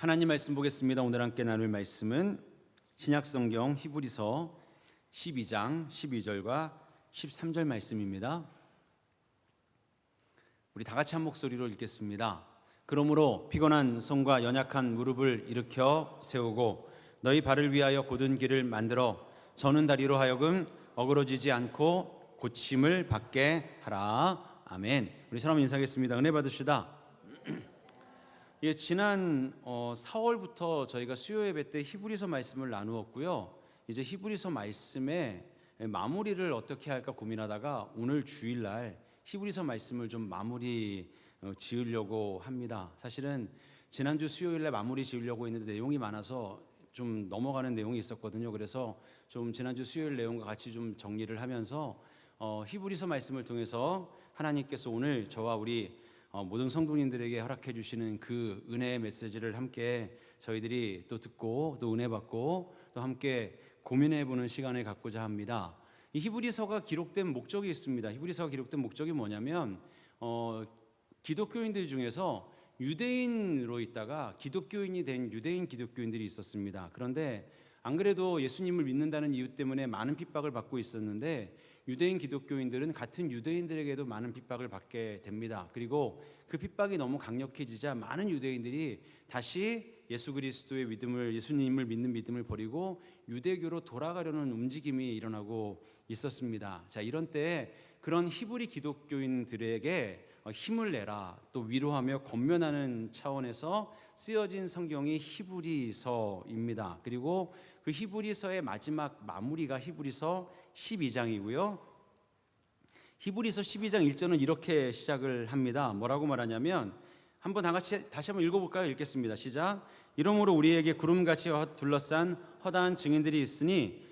하나님 말씀 보겠습니다. 오늘 함께 나눌 말씀은 신약 성경 히브리서 12장 12절과 13절 말씀입니다. 우리 다 같이 한 목소리로 읽겠습니다. 그러므로 피곤한 손과 연약한 무릎을 일으켜 세우고 너희 발을 위하여 곧은 길을 만들어 저는 다리로 하여금 어그러지지 않고 고침을 받게 하라. 아멘. 우리 사람 인사하겠습니다. 은혜 받으시다. 예, 지난 어, 4월부터 저희가 수요 예배 때 히브리서 말씀을 나누었고요. 이제 히브리서 말씀의 마무리를 어떻게 할까 고민하다가 오늘 주일날 히브리서 말씀을 좀 마무리 어, 지으려고 합니다. 사실은 지난주 수요일날 마무리 지으려고 했는데 내용이 많아서 좀 넘어가는 내용이 있었거든요. 그래서 좀 지난주 수요일 내용과 같이 좀 정리를 하면서 어, 히브리서 말씀을 통해서 하나님께서 오늘 저와 우리 어, 모든 성도님들에게 허락해 주시는 그 은혜의 메시지를 함께 저희들이 또 듣고 또 은혜 받고 또 함께 고민해 보는 시간을 갖고자 합니다. 이 히브리서가 기록된 목적이 있습니다. 히브리서가 기록된 목적이 뭐냐면 어, 기독교인들 중에서 유대인으로 있다가 기독교인이 된 유대인 기독교인들이 있었습니다. 그런데 안 그래도 예수님을 믿는다는 이유 때문에 많은 핍박을 받고 있었는데 유대인 기독교인들은 같은 유대인들에게도 많은 핍박을 받게 됩니다. 그리고 그 핍박이 너무 강력해지자 많은 유대인들이 다시 예수 그리스도의 믿음을 예수님을 믿는 믿음을 버리고 유대교로 돌아가려는 움직임이 일어나고 있었습니다. 자, 이런 때 그런 히브리 기독교인들에게 힘을 내라 또 위로하며 권면하는 차원에서 쓰여진 성경이 히브리서입니다. 그리고 그 히브리서의 마지막 마무리가 히브리서 12장이고요. 히브리서 12장 1절은 이렇게 시작을 합니다. 뭐라고 말하냐면 한번 다 같이 다시 한번 읽어볼까요? 읽겠습니다. 시작. 이러므로 우리에게 구름같이 둘러싼 허다한 증인들이 있으니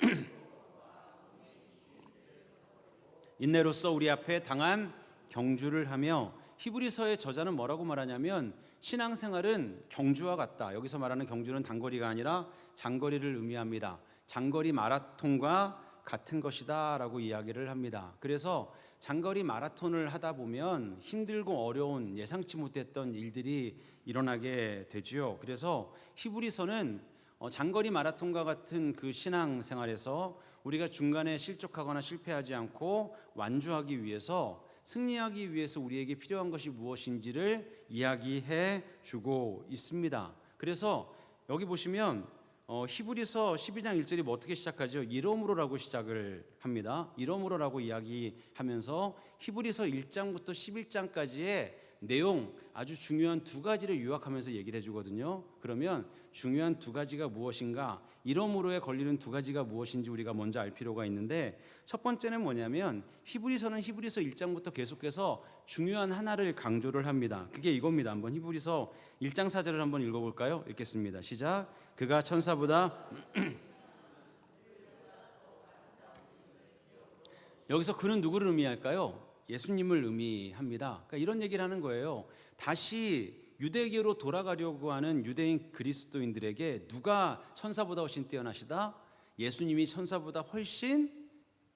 인내로서 우리 앞에 당한 경주를 하며 히브리서의 저자는 뭐라고 말하냐면 신앙생활은 경주와 같다. 여기서 말하는 경주는 단거리가 아니라 장거리를 의미합니다. 장거리 마라톤과 같은 것이다 라고 이야기를 합니다. 그래서 장거리 마라톤을 하다 보면 힘들고 어려운 예상치 못했던 일들이 일어나게 되지요. 그래서 히브리서는 어, 장거리 마라톤과 같은 그 신앙 생활에서 우리가 중간에 실족하거나 실패하지 않고 완주하기 위해서 승리하기 위해서 우리에게 필요한 것이 무엇인지를 이야기해 주고 있습니다. 그래서 여기 보시면 어, 히브리서 12장 1절이 뭐 어떻게 시작하죠? 이러므로라고 시작을 합니다. 이러므로라고 이야기하면서 히브리서 1장부터 11장까지의 내용 아주 중요한 두 가지를 요약하면서 얘기를 해주거든요. 그러면 중요한 두 가지가 무엇인가? 이러므로에 걸리는 두 가지가 무엇인지 우리가 먼저 알 필요가 있는데 첫 번째는 뭐냐면 히브리서는 히브리서 1장부터 계속해서 중요한 하나를 강조를 합니다. 그게 이겁니다. 한번 히브리서 1장 4절을 한번 읽어볼까요? 읽겠습니다. 시작. 그가 천사보다 여기서 그는 누구를 의미할까요? 예수님을 의미합니다. 그러니까 이런 얘기를 하는 거예요. 다시 유대교로 돌아가려고 하는 유대인 그리스도인들에게 누가 천사보다 훨씬 뛰어나시다? 예수님이 천사보다 훨씬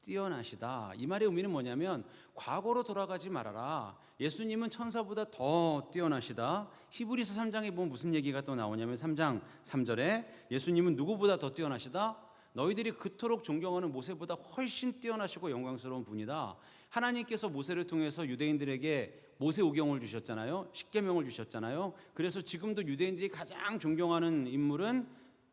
뛰어나시다. 이 말의 의미는 뭐냐면 과거로 돌아가지 말아라. 예수님은 천사보다 더 뛰어나시다. 히브리서 3장에 보면 무슨 얘기가 또 나오냐면 3장 3절에 예수님은 누구보다 더 뛰어나시다? 너희들이 그토록 존경하는 모세보다 훨씬 뛰어나시고 영광스러운 분이다. 하나님께서 모세를 통해서 유대인들에게 모세 오경을 주셨잖아요. 십계명을 주셨잖아요. 그래서 지금도 유대인들이 가장 존경하는 인물은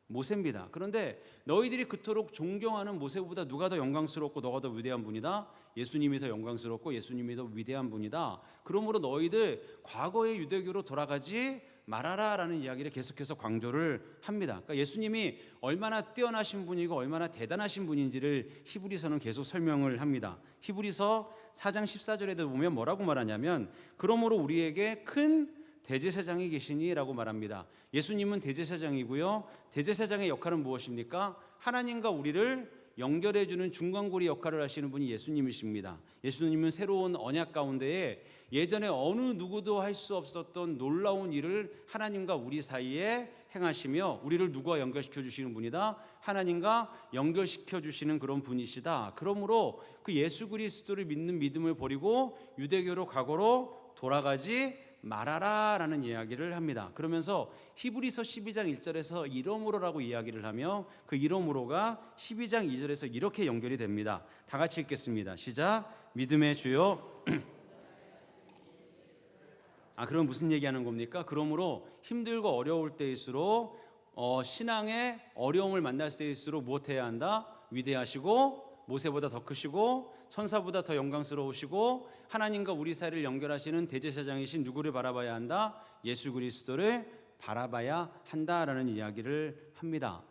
모세입니다. 그런데 너희들이 그토록 존경하는 모세보다 누가 더 영광스럽고 너가 더 위대한 분이다? 예수님이 더 영광스럽고 예수님이 더 위대한 분이다. 그러므로 너희들 과거의 유대교로 돌아가지 말아라라는 이야기를 계속해서 강조를 합니다. 그러니까 예수님이 얼마나 뛰어나신 분이고 얼마나 대단하신 분인지를 히브리서는 계속 설명을 합니다. 히브리서 4장 14절에도 보면 뭐라고 말하냐면 그러므로 우리에게 큰 대제사장이 계시니라고 말합니다. 예수님은 대제사장이고요. 대제사장의 역할은 무엇입니까? 하나님과 우리를 연결해 주는 중간고리 역할을 하시는 분이 예수님이십니다. 예수님은 새로운 언약 가운데에 예전에 어느 누구도 할 수 없었던 놀라운 일을 하나님과 우리 사이에 행하시며 우리를 누구와 연결시켜 주시는 분이다. 하나님과 연결시켜 주시는 그런 분이시다. 그러므로 그 예수 그리스도를 믿는 믿음을 버리고 유대교로 과거로 돌아가지 말하라라는 이야기를 합니다. 그러면서 히브리서 12장 1절에서 이러므로라고 이야기를 하며 그 이러므로가 12장 2절에서 이렇게 연결이 됩니다. 다 같이 읽겠습니다. 시작. 믿음의 주요 아, 그럼 무슨 얘기하는 겁니까? 그러므로 힘들고 어려울 때일수록 어, 신앙의 어려움을 만날 때일수록 무엇해야 한다? 위대하시고 모세보다 더 크시고 천사보다 더 영광스러우시고 하나님과 우리 사이를 연결하시는 대제사장이신 누구를 바라봐야 한다? 예수 그리스도를 바라봐야 한다라는 이야기를 합니다.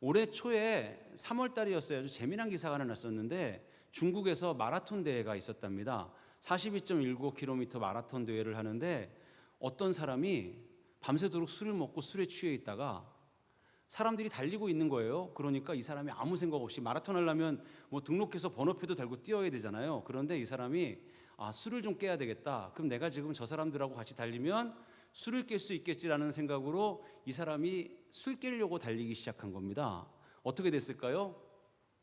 올해 초에 3월 달이었어요. 아주 재미난 기사가 하나 났었는데 중국에서 마라톤 대회가 있었답니다. 42.19km 마라톤 대회를 하는데 어떤 사람이 밤새도록 술을 먹고 술에 취해 있다가 사람들이 달리고 있는 거예요. 그러니까 이 사람이 아무 생각 없이 마라톤 하려면 뭐 등록해서 번호표도 달고 뛰어야 되잖아요. 그런데 이 사람이 아, 술을 좀 깨야 되겠다. 그럼 내가 지금 저 사람들하고 같이 달리면 술을 깰 수 있겠지라는 생각으로 이 사람이 술 깨려고 달리기 시작한 겁니다. 어떻게 됐을까요?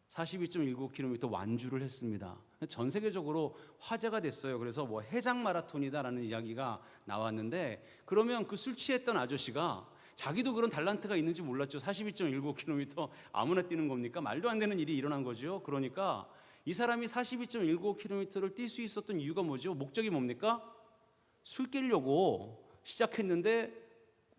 42.19km 완주를 했습니다. 전 세계적으로 화제가 됐어요. 그래서 뭐 해장 마라톤이다라는 이야기가 나왔는데 그러면 그 술 취했던 아저씨가 자기도 그런 달란트가 있는지 몰랐죠. 42.19km 아무나 뛰는 겁니까? 말도 안 되는 일이 일어난 거죠. 그러니까 이 사람이 42.19km를 뛸 수 있었던 이유가 뭐죠? 목적이 뭡니까? 술 깨려고 시작했는데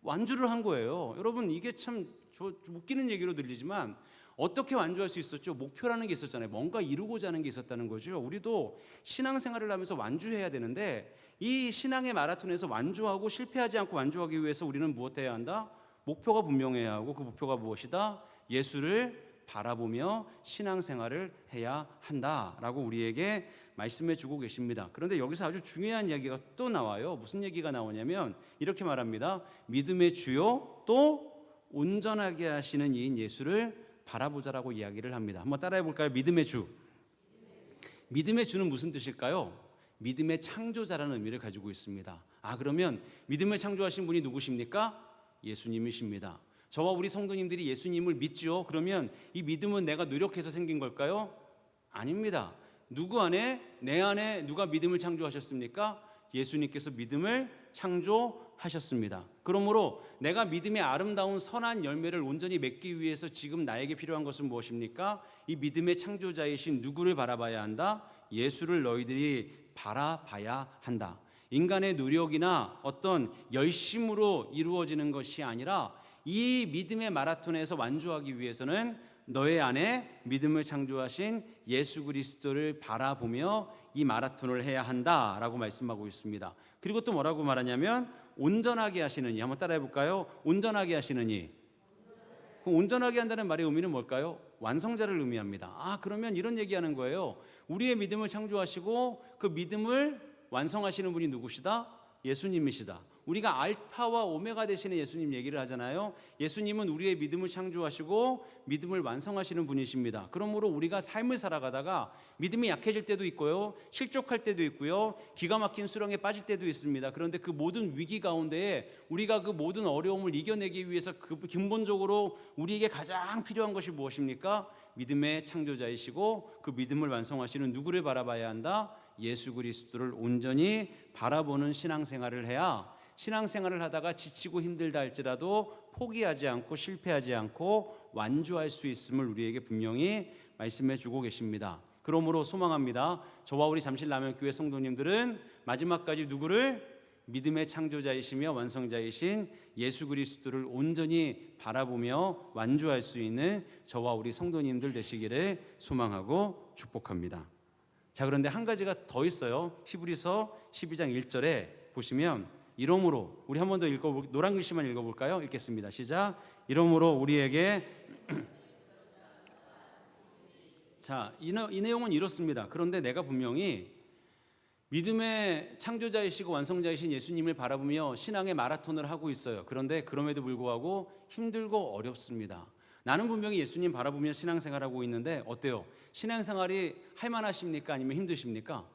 완주를 한 거예요. 여러분 이게 참 웃기는 얘기로 들리지만 어떻게 완주할 수 있었죠? 목표라는 게 있었잖아요. 뭔가 이루고자 하는 게 있었다는 거죠. 우리도 신앙생활을 하면서 완주해야 되는데 이 신앙의 마라톤에서 완주하고 실패하지 않고 완주하기 위해서 우리는 무엇해야 한다? 목표가 분명해야 하고 그 목표가 무엇이다? 예수를 바라보며 신앙생활을 해야 한다라고 우리에게 말씀해 주고 계십니다. 그런데 여기서 아주 중요한 이야기가 또 나와요. 무슨 얘기가 나오냐면 이렇게 말합니다. 믿음의 주요 또 온전하게 하시는 이인 예수를 바라보자라고 이야기를 합니다. 한번 따라해 볼까요? 믿음의 주. 믿음의 주는 무슨 뜻일까요? 믿음의 창조자라는 의미를 가지고 있습니다. 아, 그러면 믿음을 창조하신 분이 누구십니까? 예수님이십니다. 저와 우리 성도님들이 예수님을 믿죠. 그러면 이 믿음은 내가 노력해서 생긴 걸까요? 아닙니다. 누구 안에 내 안에 누가 믿음을 창조하셨습니까? 예수님께서 믿음을 창조하셨습니다. 그러므로 내가 믿음의 아름다운 선한 열매를 온전히 맺기 위해서 지금 나에게 필요한 것은 무엇입니까? 이 믿음의 창조자이신 누구를 바라봐야 한다? 예수를 너희들이 바라봐야 한다. 인간의 노력이나 어떤 열심으로 이루어지는 것이 아니라 이 믿음의 마라톤에서 완주하기 위해서는 너의 안에 믿음을 창조하신 예수 그리스도를 바라보며 이 마라톤을 해야 한다라고 말씀하고 있습니다. 그리고 또 뭐라고 말하냐면 온전하게 하시느니 한번 따라해 볼까요? 온전하게 하시느니 그 온전하게 한다는 말의 의미는 뭘까요? 완성자를 의미합니다. 아, 그러면 이런 얘기하는 거예요. 우리의 믿음을 창조하시고 그 믿음을 완성하시는 분이 누구시다? 예수님이시다. 우리가 알파와 오메가 되시는 예수님 얘기를 하잖아요. 예수님은 우리의 믿음을 창조하시고 믿음을 완성하시는 분이십니다. 그러므로 우리가 삶을 살아가다가 믿음이 약해질 때도 있고요. 실족할 때도 있고요. 기가 막힌 수렁에 빠질 때도 있습니다. 그런데 그 모든 위기 가운데에 우리가 그 모든 어려움을 이겨내기 위해서 그 근본적으로 우리에게 가장 필요한 것이 무엇입니까? 믿음의 창조자이시고 그 믿음을 완성하시는 누구를 바라봐야 한다? 예수 그리스도를 온전히 바라보는 신앙생활을 해야 신앙생활을 하다가 지치고 힘들다 할지라도 포기하지 않고 실패하지 않고 완주할 수 있음을 우리에게 분명히 말씀해 주고 계십니다. 그러므로 소망합니다. 저와 우리 잠실라면교회 성도님들은 마지막까지 누구를 믿음의 창조자이시며 완성자이신 예수 그리스도를 온전히 바라보며 완주할 수 있는 저와 우리 성도님들 되시기를 소망하고 축복합니다. 자, 그런데 한 가지가 더 있어요. 히브리서 12장 1절에 보시면 이러므로 우리 한 번 더 읽어 볼 노란 글씨만 읽어 볼까요? 읽겠습니다. 시작. 이러므로 우리에게 자, 이, 내- 이 내용은 이렇습니다. 그런데 내가 분명히 믿음의 창조자이시고 완성자이신 예수님을 바라보며 신앙의 마라톤을 하고 있어요. 그런데 그럼에도 불구하고 힘들고 어렵습니다. 나는 분명히 예수님 바라보며 신앙생활하고 있는데 어때요? 신앙생활이 할 만하십니까? 아니면 힘드십니까?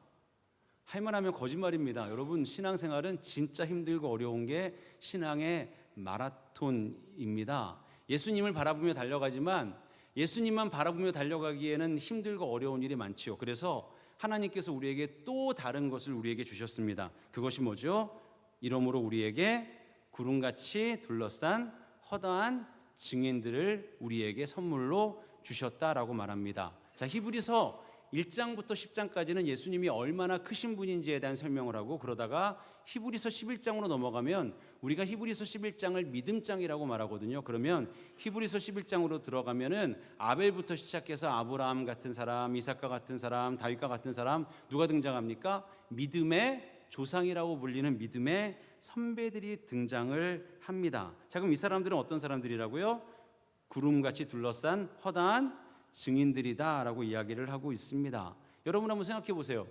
할만하면 거짓말입니다. 여러분 신앙생활은 진짜 힘들고 어려운 게 신앙의 마라톤입니다. 예수님을 바라보며 달려가지만 예수님만 바라보며 달려가기에는 힘들고 어려운 일이 많지요. 그래서 하나님께서 우리에게 또 다른 것을 우리에게 주셨습니다. 그것이 뭐죠? 이러므로 우리에게 구름같이 둘러싼 허다한 증인들을 우리에게 선물로 주셨다라고 말합니다. 자, 히브리서 1장부터 10장까지는 예수님이 얼마나 크신 분인지에 대한 설명을 하고 그러다가 히브리서 11장으로 넘어가면 우리가 히브리서 11장을 믿음장이라고 말하거든요. 그러면 히브리서 11장으로 들어가면은 아벨부터 시작해서 아브라함 같은 사람, 이삭과 같은 사람, 다윗과 같은 사람 누가 등장합니까? 믿음의 조상이라고 불리는 믿음의 선배들이 등장을 합니다. 자, 그럼 이 사람들은 어떤 사람들이라고요? 구름같이 둘러싼 허다한 증인들이다라고 이야기를 하고 있습니다. 여러분 한번 생각해 보세요.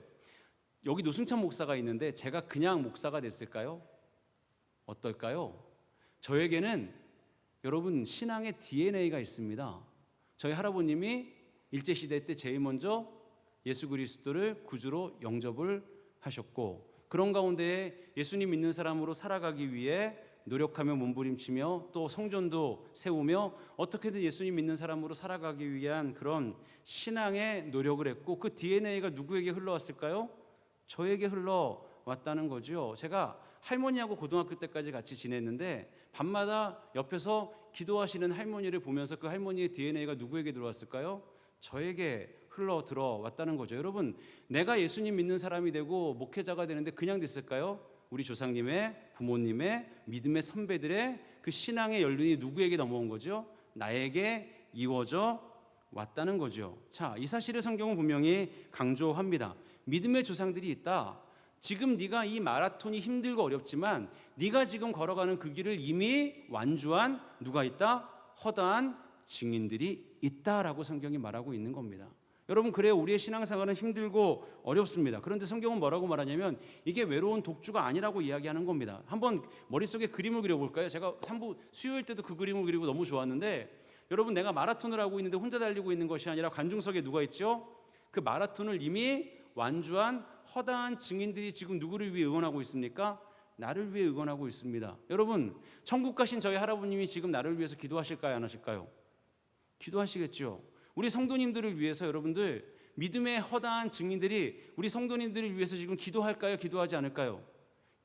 여기 노승찬 목사가 있는데 제가 그냥 목사가 됐을까요? 어떨까요? 저에게는 여러분 신앙의 DNA가 있습니다. 저희 할아버님이 일제 시대 때 제일 먼저 예수 그리스도를 구주로 영접을 하셨고 그런 가운데 예수님 믿는 사람으로 살아가기 위해 노력하며 몸부림치며 또 성전도 세우며 어떻게든 예수님 믿는 사람으로 살아가기 위한 그런 신앙의 노력을 했고 그 DNA가 누구에게 흘러왔을까요? 저에게 흘러왔다는 거죠. 제가 할머니하고 고등학교 때까지 같이 지냈는데 밤마다 옆에서 기도하시는 할머니를 보면서 그 할머니의 DNA가 누구에게 들어왔을까요? 저에게 흘러 들어왔다는 거죠. 여러분, 내가 예수님 믿는 사람이 되고 목회자가 되는데 그냥 됐을까요? 우리 조상님의 부모님의 믿음의 선배들의 그 신앙의 연륜이 누구에게 넘어온 거죠? 나에게 이워져 왔다는 거죠. 자, 이 사실을 성경은 분명히 강조합니다. 믿음의 조상들이 있다. 지금 네가 이 마라톤이 힘들고 어렵지만 네가 지금 걸어가는 그 길을 이미 완주한 누가 있다? 허다한 증인들이 있다라고 성경이 말하고 있는 겁니다. 여러분 그래요 우리의 신앙생활은 힘들고 어렵습니다. 그런데 성경은 뭐라고 말하냐면 이게 외로운 독주가 아니라고 이야기하는 겁니다. 한번 머릿속에 그림을 그려 볼까요? 제가 3부 수요일 때도 그 그림을 그리고 너무 좋았는데 여러분 내가 마라톤을 하고 있는데 혼자 달리고 있는 것이 아니라 관중석에 누가 있죠? 그 마라톤을 이미 완주한 허다한 증인들이 지금 누구를 위해 응원하고 있습니까? 나를 위해 응원하고 있습니다. 여러분 천국 가신 저희 할아버님이 지금 나를 위해서 기도하실까요? 안 하실까요? 기도하시겠죠. 우리 성도님들을 위해서 여러분들 믿음의 허다한 증인들이 우리 성도님들을 위해서 지금 기도할까요? 기도하지 않을까요?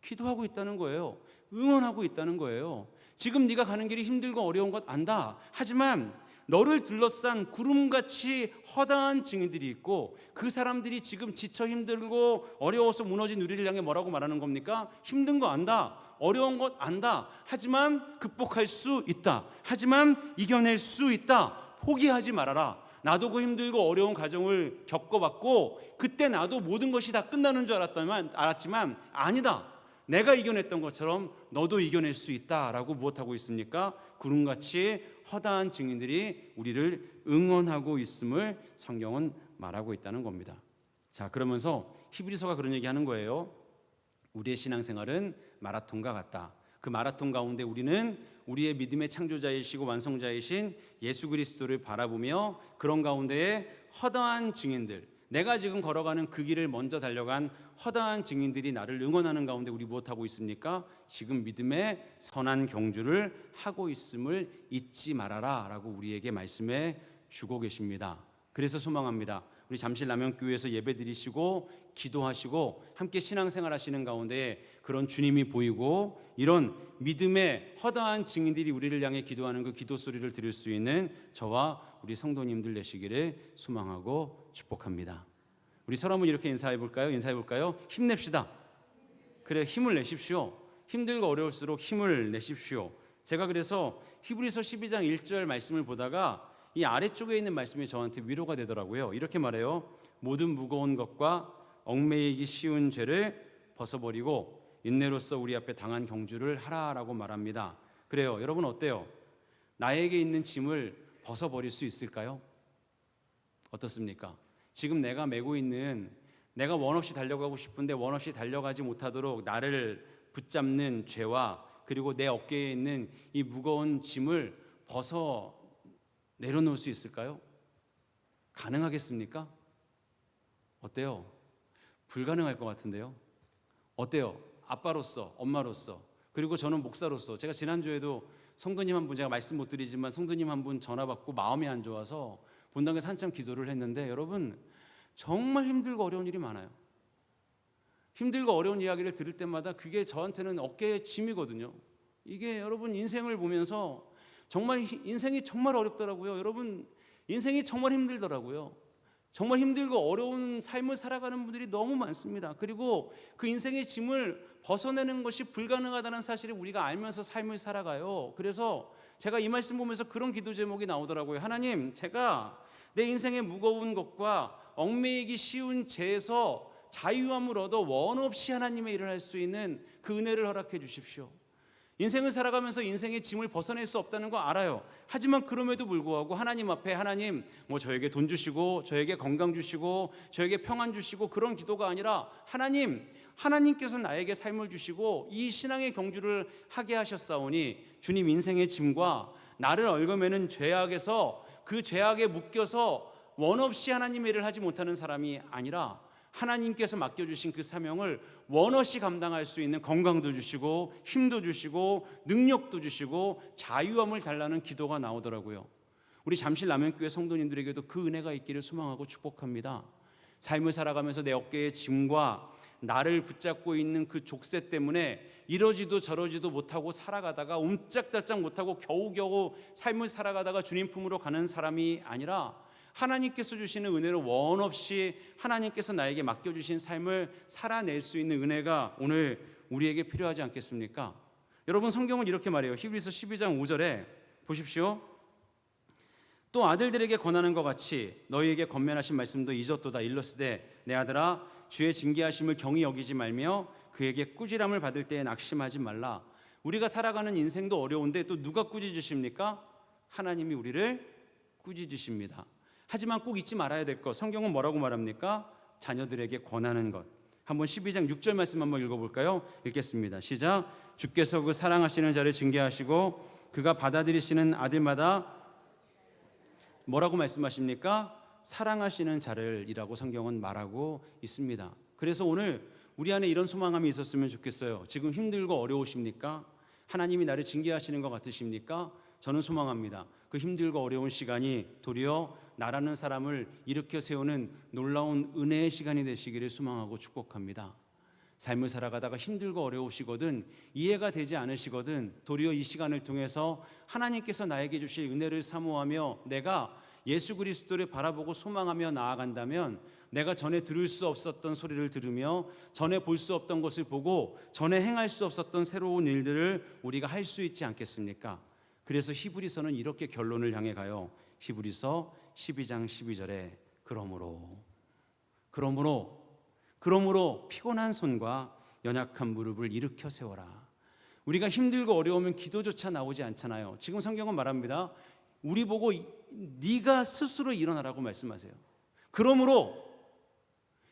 기도하고 있다는 거예요. 응원하고 있다는 거예요. 지금 네가 가는 길이 힘들고 어려운 것 안다. 하지만 너를 둘러싼 구름같이 허다한 증인들이 있고 그 사람들이 지금 지쳐 힘들고 어려워서 무너진 우리를 향해 뭐라고 말하는 겁니까? 힘든 거 안다. 어려운 것 안다. 하지만 극복할 수 있다. 하지만 이겨낼 수 있다. 포기하지 말아라. 나도 그 힘들고 어려운 과정을 겪어봤고 그때 나도 모든 것이 다 끝나는 줄 알았다만 알았지만 아니다. 내가 이겨냈던 것처럼 너도 이겨낼 수 있다라고 무엇하고 있습니까? 구름같이 허다한 증인들이 우리를 응원하고 있음을 성경은 말하고 있다는 겁니다. 자, 그러면서 히브리서가 그런 얘기 하는 거예요. 우리의 신앙생활은 마라톤과 같다. 그 마라톤 가운데 우리는 우리의 믿음의 창조자이시고 완성자이신 예수 그리스도를 바라보며 그런 가운데에 허다한 증인들, 내가 지금 걸어가는 그 길을 먼저 달려간 허다한 증인들이 나를 응원하는 가운데 우리 무엇하고 있습니까? 지금 믿음의 선한 경주를 하고 있음을 잊지 말아라 라고 우리에게 말씀해 주고 계십니다. 그래서 소망합니다. 우리 잠실 남영교회에서 예배 드리시고 기도하시고 함께 신앙생활 하시는 가운데 그런 주님이 보이고 이런 믿음의 허다한 증인들이 우리를 향해 기도하는 그 기도 소리를 들을 수 있는 저와 우리 성도님들 되시기를 소망하고 축복합니다. 우리 서로 한번 이렇게 인사해 볼까요? 인사해 볼까요? 힘냅시다. 그래 힘을 내십시오. 힘들고 어려울수록 힘을 내십시오. 제가 그래서 히브리서 12장 1절 말씀을 보다가 이 아래쪽에 있는 말씀이 저한테 위로가 되더라고요. 이렇게 말해요. 모든 무거운 것과 얽매이기 쉬운 죄를 벗어버리고 인내로서 우리 앞에 당한 경주를 하라라고 말합니다. 그래요. 여러분 어때요? 나에게 있는 짐을 벗어버릴 수 있을까요? 어떻습니까? 지금 내가 메고 있는 내가 원 없이 달려가고 싶은데 원 없이 달려가지 못하도록 나를 붙잡는 죄와 그리고 내 어깨에 있는 이 무거운 짐을 벗어 내려놓을 수 있을까요? 가능하겠습니까? 어때요? 불가능할 것 같은데요. 어때요? 아빠로서, 엄마로서, 그리고 저는 목사로서 제가 지난주에도 성도님 한 분 제가 말씀 못 드리지만 성도님 한 분 전화 받고 마음이 안 좋아서 본당에서 한참 기도를 했는데 여러분 정말 힘들고 어려운 일이 많아요. 힘들고 어려운 이야기를 들을 때마다 그게 저한테는 어깨에 짐이거든요. 이게 여러분 인생을 보면서 정말 히- 인생이 정말 어렵더라고요. 여러분 인생이 정말 힘들더라고요. 정말 힘들고 어려운 삶을 살아가는 분들이 너무 많습니다. 그리고 그 인생의 짐을 벗어내는 것이 불가능하다는 사실을 우리가 알면서 삶을 살아가요. 그래서 제가 이 말씀 보면서 그런 기도 제목이 나오더라고요. 하나님, 제가 내 인생의 무거운 것과 얽매이기 쉬운 죄에서 자유함을 얻어 원 없이 하나님의 일을 할 수 있는 그 은혜를 허락해 주십시오. 인생을 살아가면서 인생의 짐을 벗어낼 수 없다는 거 알아요. 하지만 그럼에도 불구하고 하나님 앞에 하나님 뭐 저에게 돈 주시고 저에게 건강 주시고 저에게 평안 주시고 그런 기도가 아니라 하나님 하나님께서 나에게 삶을 주시고 이 신앙의 경주를 하게 하셨사오니 주님 인생의 짐과 나를 얽어매는 죄악에서 그 죄악에 묶여서 원 없이 하나님의 일을 하지 못하는 사람이 아니라 하나님께서 맡겨주신 그 사명을 원없이 감당할 수 있는 건강도 주시고 힘도 주시고 능력도 주시고 자유함을 달라는 기도가 나오더라고요. 우리 잠실 남현교회 성도님들에게도 그 은혜가 있기를 소망하고 축복합니다. 삶을 살아가면서 내 어깨의 짐과 나를 붙잡고 있는 그 족쇄 때문에 이러지도 저러지도 못하고 살아가다가 옴짝달짝 못하고 겨우겨우 삶을 살아가다가 주님 품으로 가는 사람이 아니라 하나님께서 주시는 은혜로 원 없이 하나님께서 나에게 맡겨주신 삶을 살아낼 수 있는 은혜가 오늘 우리에게 필요하지 않겠습니까? 여러분 성경은 이렇게 말해요. 히브리서 12장 5절에 보십시오. 또 아들들에게 권하는 것 같이 너희에게 권면하신 말씀도 잊었도다 일러스되 내 아들아 주의 징계하심을 경히 여기지 말며 그에게 꾸지람을 받을 때에 낙심하지 말라. 우리가 살아가는 인생도 어려운데 또 누가 꾸짖으십니까? 하나님이 우리를 꾸짖으십니다. 하지만 꼭 잊지 말아야 될 것. 성경은 뭐라고 말합니까? 자녀들에게 권하는 것. 한번 12장 6절 말씀 한번 읽어볼까요? 읽겠습니다. 시작. 주께서 그 사랑하시는 자를 징계하시고 그가 받아들이시는 아들마다 뭐라고 말씀하십니까? 사랑하시는 자를이라고 성경은 말하고 있습니다. 그래서 오늘 우리 안에 이런 소망함이 있었으면 좋겠어요. 지금 힘들고 어려우십니까? 하나님이 나를 징계하시는 것 같으십니까? 저는 소망합니다. 그 힘들고 어려운 시간이 도리어 나라는 사람을 일으켜 세우는 놀라운 은혜의 시간이 되시기를 소망하고 축복합니다. 삶을 살아가다가 힘들고 어려우시거든 이해가 되지 않으시거든 도리어 이 시간을 통해서 하나님께서 나에게 주실 은혜를 사모하며 내가 예수 그리스도를 바라보고 소망하며 나아간다면 내가 전에 들을 수 없었던 소리를 들으며 전에 볼 수 없던 것을 보고 전에 행할 수 없었던 새로운 일들을 우리가 할 수 있지 않겠습니까? 그래서 히브리서는 이렇게 결론을 향해 가요. 히브리서 12장 12절에 그러므로 그러므로 그러므로 피곤한 손과 연약한 무릎을 일으켜 세워라. 우리가 힘들고 어려우면 기도조차 나오지 않잖아요. 지금 성경은 말합니다. 우리 보고 이- 네가 스스로 일어나라고 말씀하세요. 그러므로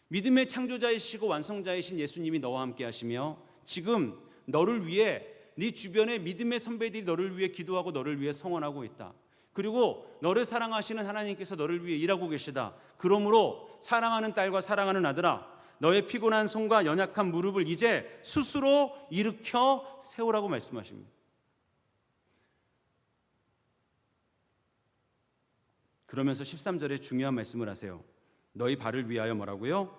믿음의 창조자이시고 완성자이신 예수님이 너와 함께 하시며 지금 너를 위해 네 주변의 믿음의 선배들이 너를 위해 기도하고 너를 위해 성원하고 있다. 그리고 너를 사랑하시는 하나님께서 너를 위해 일하고 계시다. 그러므로 사랑하는 딸과 사랑하는 아들아 너의 피곤한 손과 연약한 무릎을 이제 스스로 일으켜 세우라고 말씀하십니다. 그러면서 13절에 중요한 말씀을 하세요. 너희 발을 위하여 뭐라고요?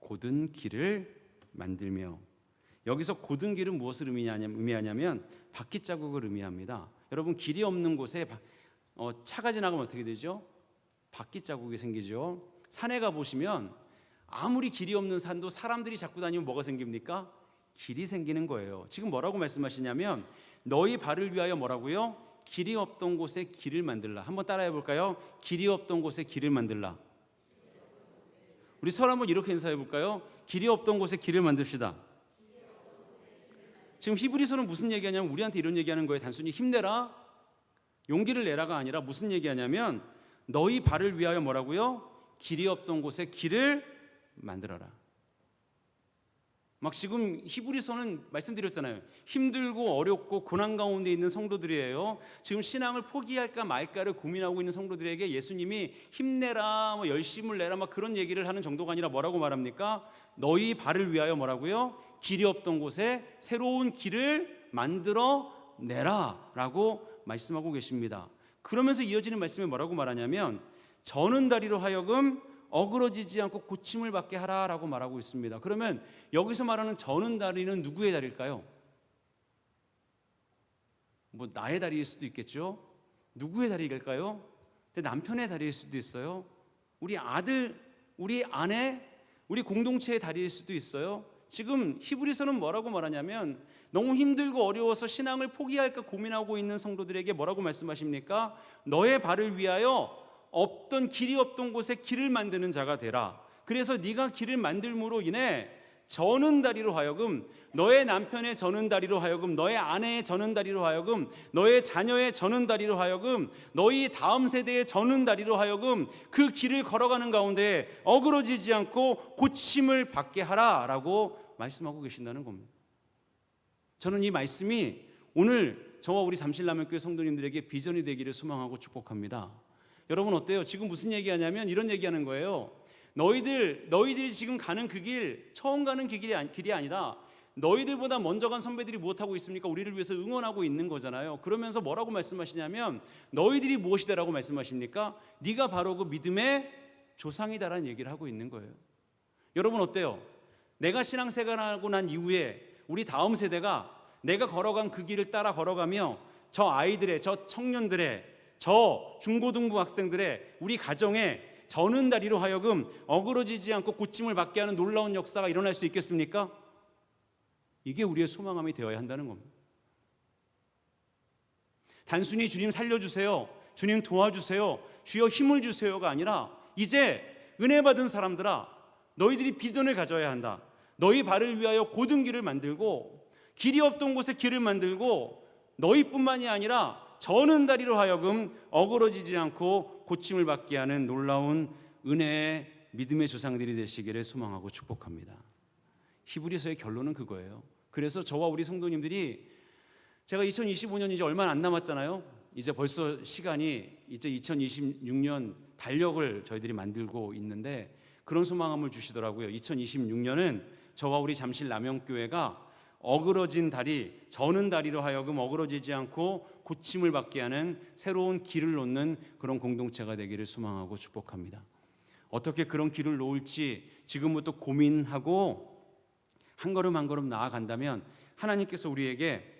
곧은 길을 만들며 여기서 곧은 길은 무엇을 의미하냐면, 바퀴 자국을 의미합니다. 여러분 길이 없는 곳에 바- 어, 차가 지나가면 어떻게 되죠? 바퀴 자국이 생기죠. 산에 가 보시면 아무리 길이 없는 산도 사람들이 자꾸 다니면 뭐가 생깁니까? 길이 생기는 거예요. 지금 뭐라고 말씀하시냐면 너희 발을 위하여 뭐라고요? 길이 없던 곳에 길을 만들라. 한번 따라해 볼까요? 길이 없던 곳에 길을 만들라. 우리 서로 한번 이렇게 인사해 볼까요? 길이 없던 곳에 길을 만듭시다. 지금 히브리서는 무슨 얘기하냐면 우리한테 이런 얘기하는 거예요. 단순히 힘내라, 용기를 내라가 아니라 무슨 얘기하냐면 너희 발을 위하여 뭐라고요? 길이 없던 곳에 길을 만들어라. 막 지금 히브리서는 말씀드렸잖아요. 힘들고 어렵고 고난 가운데 있는 성도들이에요. 지금 신앙을 포기할까 말까를 고민하고 있는 성도들에게 예수님이 힘내라, 뭐 열심을 내라, 막 그런 얘기를 하는 정도가 아니라 뭐라고 말합니까? 너희 발을 위하여 뭐라고요? 길이 없던 곳에 새로운 길을 만들어 내라라고 말씀하고 계십니다. 그러면서 이어지는 말씀에 뭐라고 말하냐면 저는 다리로 하여금 어그러지지 않고 고침을 받게 하라라고 말하고 있습니다. 그러면 여기서 말하는 저는 다리는 누구의 다리일까요? 뭐 나의 다리일 수도 있겠죠. 누구의 다리일까요? 근데 남편의 다리일 수도 있어요. 우리 아들, 우리 아내, 우리 공동체의 다리일 수도 있어요. 지금 히브리서는 뭐라고 말하냐면 너무 힘들고 어려워서 신앙을 포기할까 고민하고 있는 성도들에게 뭐라고 말씀하십니까? 너의 발을 위하여 없던 길이 없던 곳에 길을 만드는 자가 되라. 그래서 네가 길을 만들므로 인해 저는 다리로 하여금 너의 남편의 저는 다리로 하여금 너의 아내의 저는 다리로 하여금 너의 자녀의 저는 다리로 하여금 너희 다음 세대의 저는 다리로 하여금 그 길을 걸어가는 가운데 어그러지지 않고 고침을 받게 하라라고 말씀하고 계신다는 겁니다. 저는 이 말씀이 오늘 저와 우리 잠실라면교회 성도님들에게 비전이 되기를 소망하고 축복합니다. 여러분 어때요? 지금 무슨 얘기하냐면 이런 얘기하는 거예요. 너희들 너희들이 지금 가는 그 길 처음 가는 그 길이, 아니- 길이 아니다. 너희들보다 먼저 간 선배들이 무엇하고 있습니까? 우리를 위해서 응원하고 있는 거잖아요. 그러면서 뭐라고 말씀하시냐면 너희들이 무엇이다라고 말씀하십니까? 네가 바로 그 믿음의 조상이다라는 얘기를 하고 있는 거예요. 여러분 어때요? 내가 신앙생활하고 난 이후에 우리 다음 세대가 내가 걸어간 그 길을 따라 걸어가며 저 아이들의 저 청년들의 저 중고등부 학생들의 우리 가정에 저는 다리로 하여금 어그러지지 않고 고침을 받게 하는 놀라운 역사가 일어날 수 있겠습니까? 이게 우리의 소망함이 되어야 한다는 겁니다. 단순히 주님 살려주세요. 주님 도와주세요. 주여 힘을 주세요가 아니라 이제 은혜 받은 사람들아 너희들이 비전을 가져야 한다. 너희 발을 위하여 고든 길을 만들고 길이 없던 곳에 길을 만들고 너희뿐만이 아니라 저는 다리로 하여금 어그러지지 않고 고침을 받게 하는 놀라운 은혜의 믿음의 조상들이 되시기를 소망하고 축복합니다. 히브리서의 결론은 그거예요. 그래서 저와 우리 성도님들이 제가 2025년 이제 얼마 안 남았잖아요. 이제 벌써 시간이 이제 2026년 달력을 저희들이 만들고 있는데 그런 소망함을 주시더라고요. 2026년은 저와 우리 잠실 남영교회가 어그러진 다리, 저는 다리로 하여금 어그러지지 않고 고침을 받게 하는 새로운 길을 놓는 그런 공동체가 되기를 소망하고 축복합니다. 어떻게 그런 길을 놓을지 지금부터 고민하고 한 걸음 한 걸음 나아간다면 하나님께서 우리에게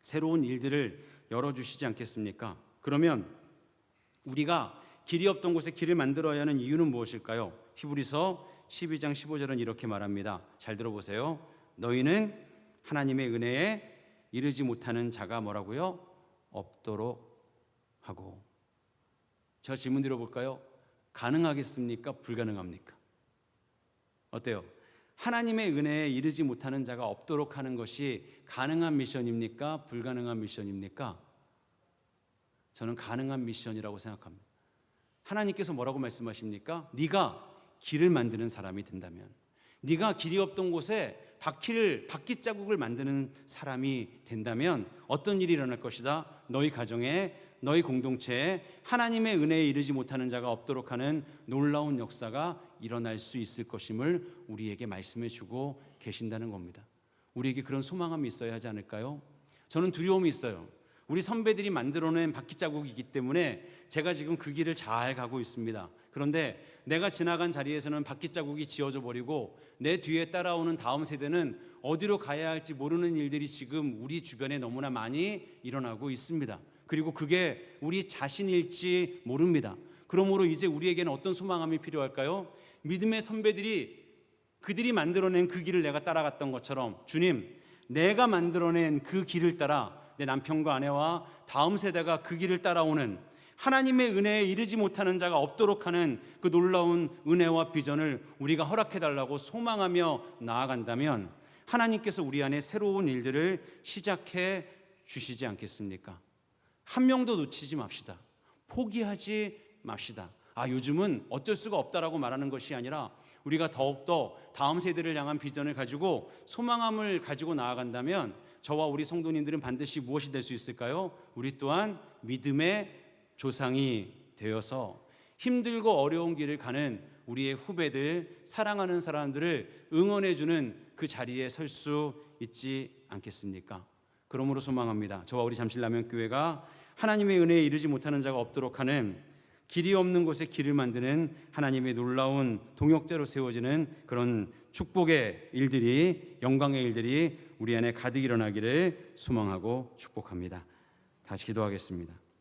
새로운 일들을 열어주시지 않겠습니까? 그러면 우리가 길이 없던 곳에 길을 만들어야 하는 이유는 무엇일까요? 히브리서 12장 15절은 이렇게 말합니다. 잘 들어보세요. 너희는 하나님의 은혜에 이르지 못하는 자가 뭐라고요? 없도록 하고. 제가 질문 드려볼까요? 가능하겠습니까? 불가능합니까? 어때요? 하나님의 은혜에 이르지 못하는 자가 없도록 하는 것이 가능한 미션입니까? 불가능한 미션입니까? 저는 가능한 미션이라고 생각합니다. 하나님께서 뭐라고 말씀하십니까? 네가 길을 만드는 사람이 된다면 네가 길이 없던 곳에 바퀴를 바퀴 자국을 만드는 사람이 된다면 어떤 일이 일어날 것이다. 너희 가정에 너희 공동체에 하나님의 은혜에 이르지 못하는 자가 없도록 하는 놀라운 역사가 일어날 수 있을 것임을 우리에게 말씀해 주고 계신다는 겁니다. 우리에게 그런 소망함이 있어야 하지 않을까요? 저는 두려움이 있어요. 우리 선배들이 만들어낸 바퀴 자국이기 때문에 제가 지금 그 길을 잘 가고 있습니다. 그런데 내가 지나간 자리에서는 바퀴 자국이 지어져 버리고 내 뒤에 따라오는 다음 세대는 어디로 가야 할지 모르는 일들이 지금 우리 주변에 너무나 많이 일어나고 있습니다. 그리고 그게 우리 자신일지 모릅니다. 그러므로 이제 우리에게는 어떤 소망함이 필요할까요? 믿음의 선배들이 그들이 만들어낸 그 길을 내가 따라갔던 것처럼 주님, 내가 만들어낸 그 길을 따라 내 남편과 아내와 다음 세대가 그 길을 따라오는 하나님의 은혜에 이르지 못하는 자가 없도록 하는 그 놀라운 은혜와 비전을 우리가 허락해 달라고 소망하며 나아간다면 하나님께서 우리 안에 새로운 일들을 시작해 주시지 않겠습니까? 한 명도 놓치지 맙시다. 포기하지 맙시다. 아, 요즘은 어쩔 수가 없다라고 말하는 것이 아니라 우리가 더욱더 다음 세대를 향한 비전을 가지고 소망함을 가지고 나아간다면 저와 우리 성도님들은 반드시 무엇이 될 수 있을까요? 우리 또한 믿음의 조상이 되어서 힘들고 어려운 길을 가는 우리의 후배들, 사랑하는 사람들을 응원해주는 그 자리에 설 수 있지 않겠습니까? 그러므로 소망합니다. 저와 우리 잠실라면 교회가 하나님의 은혜에 이르지 못하는 자가 없도록 하는 길이 없는 곳에 길을 만드는 하나님의 놀라운 동역자로 세워지는 그런 축복의 일들이 영광의 일들이 우리 안에 가득 일어나기를 소망하고 축복합니다. 다시 기도하겠습니다.